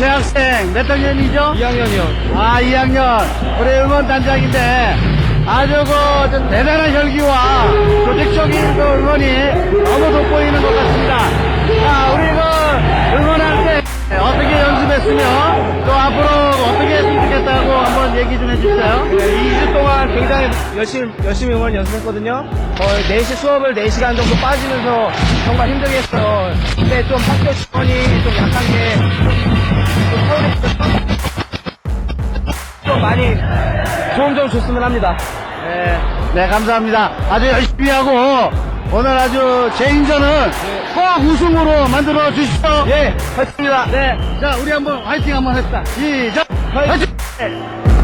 재학생 몇 학년이죠? 2학년이요. 아, 2학년. 우리 응원단장인데, 아주 그, 좀 대단한 혈기와 조직적인 그 응원이 너무 돋보이는 것 같습니다. 자, 우리 그, 응원할 때 어떻게 연습했으며, 또 앞으로 어떻게 했으면 좋겠다고 한번 얘기 좀 해주세요. 네, 2주 동안 굉장히 열심히, 열심히 응원 연습했거든요. 어, 4시 수업을 4시간 정도 빠지면서 정말 힘들게 했어요. 근데 좀 학교 지원이 좀 약한 게, 좀 많이 도움 좀 줬으면 합니다. 네, 네, 감사합니다. 아주 열심히 하고, 오늘 아주 제인전은 꼭 우승으로 만들어 주십시오. 예, 화이팅입니다. 네, 자, 우리 한번 화이팅 한번 합시다. 시작! 화이팅!